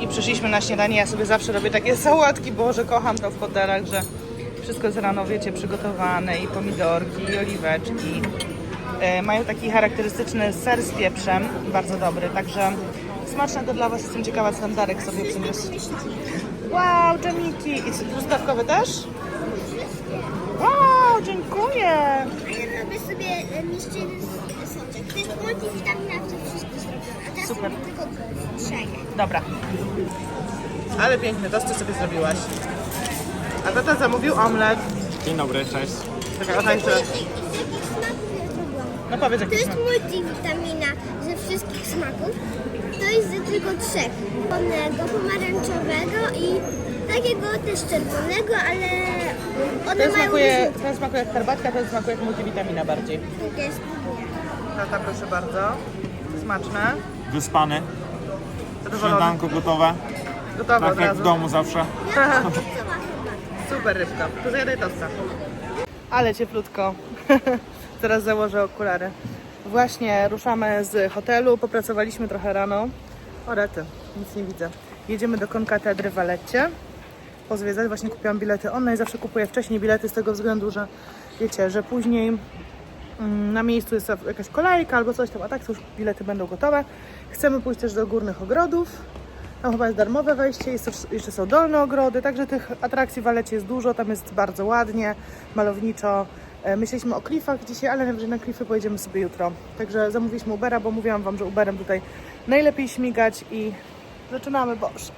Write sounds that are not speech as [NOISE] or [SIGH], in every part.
i przyszliśmy na śniadanie. Ja sobie zawsze robię takie sałatki, Boże, kocham to w hotelach, że wszystko jest rano, wiecie, przygotowane i pomidorki, i oliweczki. E, mają taki charakterystyczny ser z pieprzem, bardzo dobry, także smacznego dla Was. Jestem ciekawa, co tam Darek sobie przyniósł. Wow, dżemiki! I truskawkowe też? Wow, dziękuję! Ja robię sobie e, miszczyny z soczek. To jest multivitamina, to wszystko zrobione. A teraz Super. Dobra. Ale piękny tosty sobie zrobiłaś. A tata zamówił omlet. Dzień dobry, cześć. Czekaj, ona jeszcze... No powiedz To jaki jest smak. multivitamina ze wszystkich smaków. To jest ze tylko trzech. Czerwonego, pomarańczowego i takiego też czerwonego, ale one Ten mają smakuje, różne- ten smakuje jak herbatka, ten smakuje jak multivitamina bardziej. To jest Tata, proszę bardzo. Smaczne. Wyspany, śniadanko gotowe, Gotowe od tak jak razu. w domu zawsze. [LAUGHS] Super rybka. To zjadaj tosta. Ale cieplutko. Teraz [LAUGHS] założę okulary. Właśnie ruszamy z hotelu. Popracowaliśmy trochę rano. O rety, nic nie widzę. Jedziemy do Konkatedry w Waletcie. Pozwiedzać. Właśnie kupiłam bilety online. Zawsze kupuję wcześniej bilety z tego względu, że wiecie, że później na miejscu jest jakaś kolejka albo coś tam, a tak to już bilety będą gotowe. Chcemy pójść też do Górnych Ogrodów. Tam chyba jest darmowe wejście, jest jeszcze są dolne ogrody, także tych atrakcji w Walecie jest dużo, tam jest bardzo ładnie, malowniczo. E, Myśleliśmy o klifach dzisiaj, ale najwyżej na klify pojedziemy sobie jutro. Także zamówiliśmy Ubera, bo mówiłam Wam, że Uberem tutaj najlepiej śmigać i zaczynamy, boż.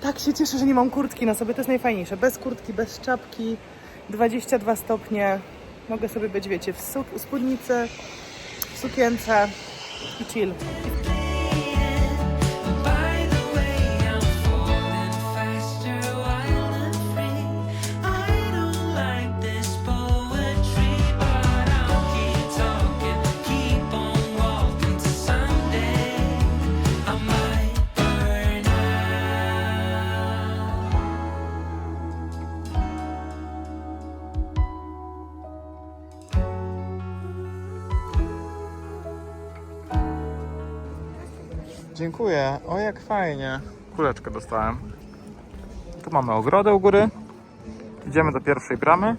Tak się cieszę, że nie mam kurtki na sobie, to jest najfajniejsze. Bez kurtki, bez czapki, 22 stopnie. Mogę sobie być, wiecie, w spódnicy, w sukience i chill. Dziękuję. O, jak fajnie. Kuleczkę dostałem. Tu mamy ogrodę u góry. Idziemy do pierwszej bramy.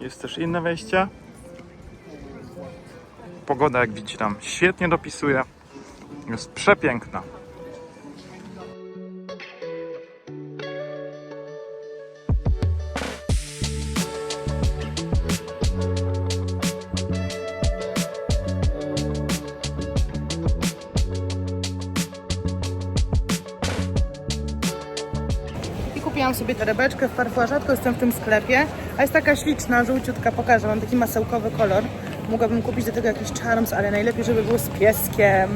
Jest też inne wejście. Pogoda, jak widzicie, tam świetnie dopisuje. Jest przepiękna. Kupiłam sobie torebeczkę w Parfois. Rzadko jestem w tym sklepie, a jest taka śliczna, żółciutka, pokażę. Mam taki masełkowy kolor. Mogłabym kupić do tego jakiś charms, ale najlepiej, żeby był z pieskiem.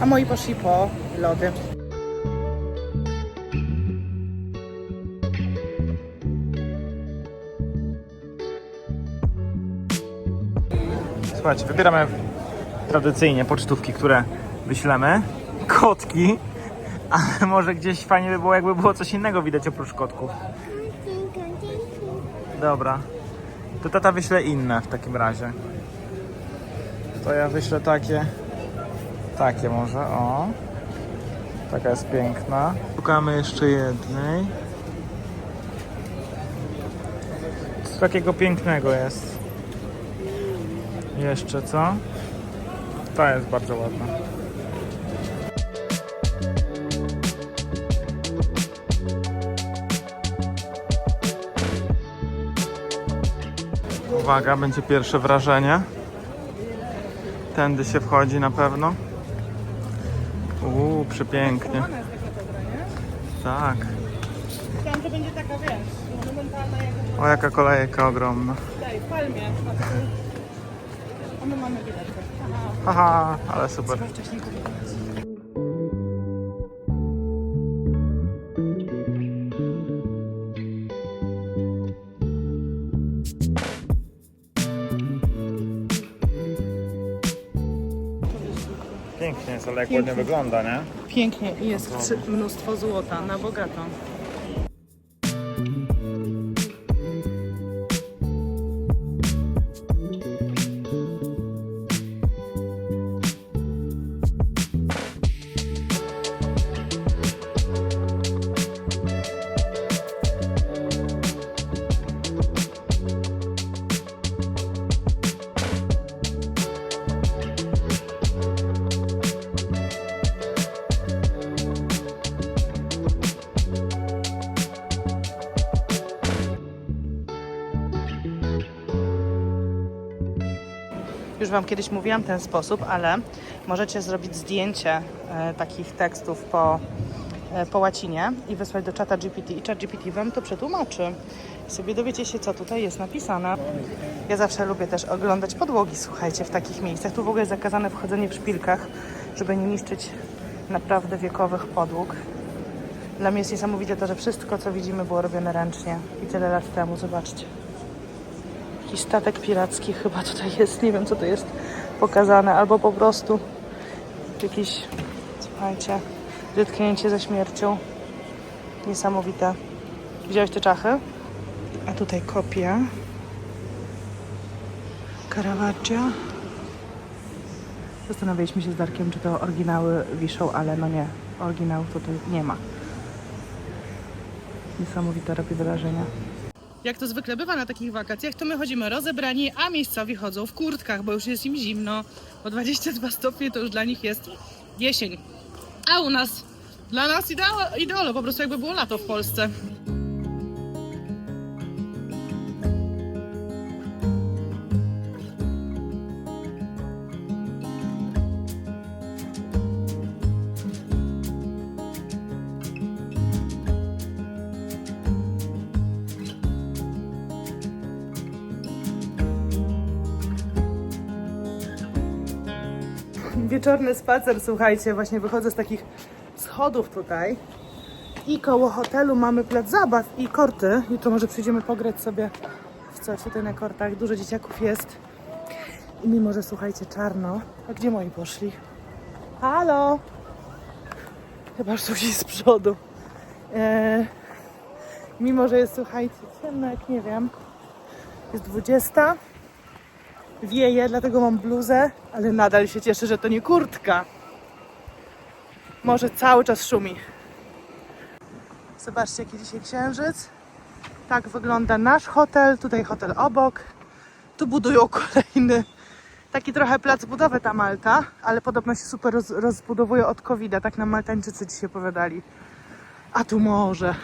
A moi poszli po lody. Słuchajcie, wybieramy tradycyjnie pocztówki, które wyślemy. Kotki. Ale może gdzieś fajnie by było, jakby było coś innego widać oprócz kotków. Dobra. To tata wyśle inne w takim razie. To ja wyślę takie. Takie może, o. Taka jest piękna. Szukamy jeszcze jednej. Co takiego pięknego jest? Jeszcze co? Ta jest bardzo ładna. Uwaga, będzie pierwsze wrażenie. Tędy się wchodzi na pewno. Uuu, przepięknie. Tak. Myślałam, że będzie taka, wiesz, monumentalna O, jaka kolejka ogromna. tutaj, w palmie. A my mamy biletkę. Aha, Haha, ale super. Pięknie jest, ale jak ładnie wygląda, nie? Pięknie i jest mnóstwo złota na bogato. Już Wam kiedyś mówiłam ten sposób, ale możecie zrobić zdjęcie e, takich tekstów po, e, po łacinie i wysłać do czata GPT i czat GPT Wam to przetłumaczy. I sobie dowiecie się, co tutaj jest napisane. Ja zawsze lubię też oglądać podłogi, słuchajcie, w takich miejscach. Tu w ogóle jest zakazane wchodzenie w szpilkach, żeby nie niszczyć naprawdę wiekowych podłóg. Dla mnie jest niesamowite to, że wszystko, co widzimy, było robione ręcznie i tyle lat temu. Zobaczcie. Jakiś statek piracki chyba tutaj jest. Nie wiem, co to jest pokazane. Albo po prostu jakiś, słuchajcie, zetknięcie ze śmiercią. Niesamowite. Widziałeś te czachy? A tutaj kopia. Caravaggio. Zastanawialiśmy się z Darkiem, czy to oryginały wiszą, ale no nie. Oryginałów tutaj nie ma. Niesamowite robi wrażenie. Jak to zwykle bywa na takich wakacjach, to my chodzimy rozebrani, a miejscowi chodzą w kurtkach, bo już jest im zimno. Bo 22 stopnie to już dla nich jest jesień. A u nas, dla nas ideolo, ideolo po prostu jakby było lato w Polsce. Wieczorny spacer, słuchajcie, właśnie wychodzę z takich schodów tutaj i koło hotelu mamy plac zabaw i korty. Jutro może przyjdziemy pograć sobie w coś tutaj na kortach. Dużo dzieciaków jest. I mimo, że słuchajcie, czarno. A gdzie moi poszli? Halo! Chyba już z przodu. Eee, mimo, że jest, słuchajcie, ciemno jak nie wiem. Jest 20 wieje, dlatego mam bluzę, ale nadal się cieszę, że to nie kurtka. Może cały czas szumi. Zobaczcie, jaki dzisiaj księżyc. Tak wygląda nasz hotel, tutaj hotel obok. Tu budują [LAUGHS] kolejny, taki trochę plac budowy ta Malta, ale podobno się super roz, rozbudowuje od covid tak nam Maltańczycy dzisiaj opowiadali. A tu morze.